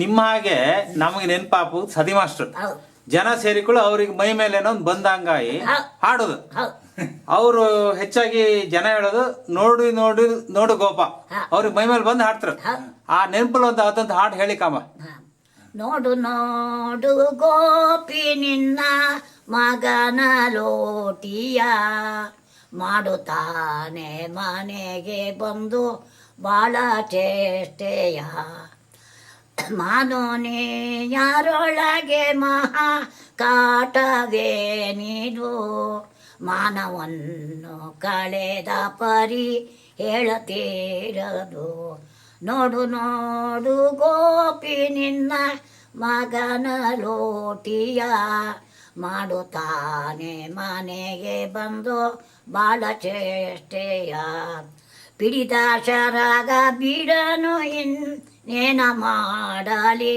ನಿಮ್ಮ ಹಾಗೆ ನಮಗೆ ನೆನಪಾಪು ಸದಿ ಮಾಸ್ಟರ್. ಜನ ಸೇರಿಕೊಳ್ಳು ಅವ್ರಿಗೆ ಮೈ ಮೇಲೆ ಏನೋ ಒಂದು ಬಂದಂಗಾಯಿ. ಹಾಡೋದು. ಅವರು ಹೆಚ್ಚಾಗಿ ಜನ ಹೇಳೋದು ನೋಡಿ ನೋಡಿ ನೋಡು ಗೋಪ. ಅವ್ರಿಗೆ ಮೈ ಮೇಲೆ ಬಂದು ಹಾಡ್ತಾರೆ. ಆ ನೆನಪಲ್ಲಿ ಒಂದು ಅದಂತ ಹಾಡು ಹೇಳಿ ಕಾಮ. ನೋಡು ನೋಡು ಗೋಪಿ ನಿನ್ನ ಮಗನ ಲೋಟಿಯ ಮಾಡುತ್ತಾನೆ ಮನೆಗೆ ಬಂದು ಬಾಳ ಚೇಷ್ಟೆಯ. ಮಾನೋನೆ, ಯಾರೊಳಗೆ ಮಹಾ ಕಾಟವೇ ನೀನು? ಮಾನವನ್ನು ಕಳೆದ ಪರಿ ಹೇಳತೀರದು. ನೋಡು ನೋಡು ಗೋಪಿ ನಿನ್ನ ಮಗನ ಲೋಟಿಯ. ಮಾಡುತ್ತಾನೆ ಮನೆಗೆ ಬಂದು ಬಾಳ ಚೇಷ್ಟೆಯ ಪಿಡಿದ ಶರಾಗ ಬಿಡನು ಇನ್ನೇನ ಮಾಡಲಿ.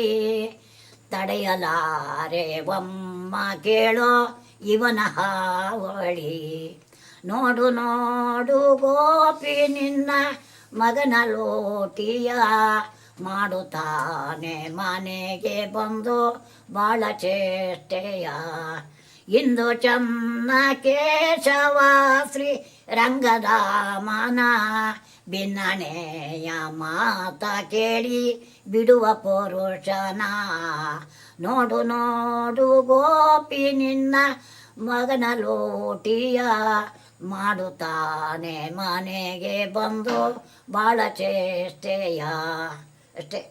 ತಡೆಯಲಾರೆ ಒಮ್ಮ ಕೇಳೋ ಇವನ ಹಾವಳಿ. ನೋಡು ನೋಡು ಗೋಪಿ ನಿನ್ನ ಮಗನ ಲೋಟಿಯ ಮಾಡುತ್ತಾನೆ. ಮನೆಗೆ ಬಂದು ಬಾಳ ಚೇಷ್ಟೆಯ. ಇಂದು ಚನ್ನ ಕೇಶವ ಶ್ರೀ ರಂಗದಾಮನ ಭಿನ್ನಣೆಯ ಮಾತ ಕೇಳಿ ಬಿಡುವ ಪುರುಷನ. ನೋಡು ನೋಡು ಗೋಪಿ ನಿನ್ನ ಮಗನ ಲೋಟಿಯ. ಮಾಡುತ್ತಾನೆ ಮನೆಗೆ ಬಂದು ಬಾಳ ಚೇಷ್ಟೆಯ. ಅಷ್ಟೇ.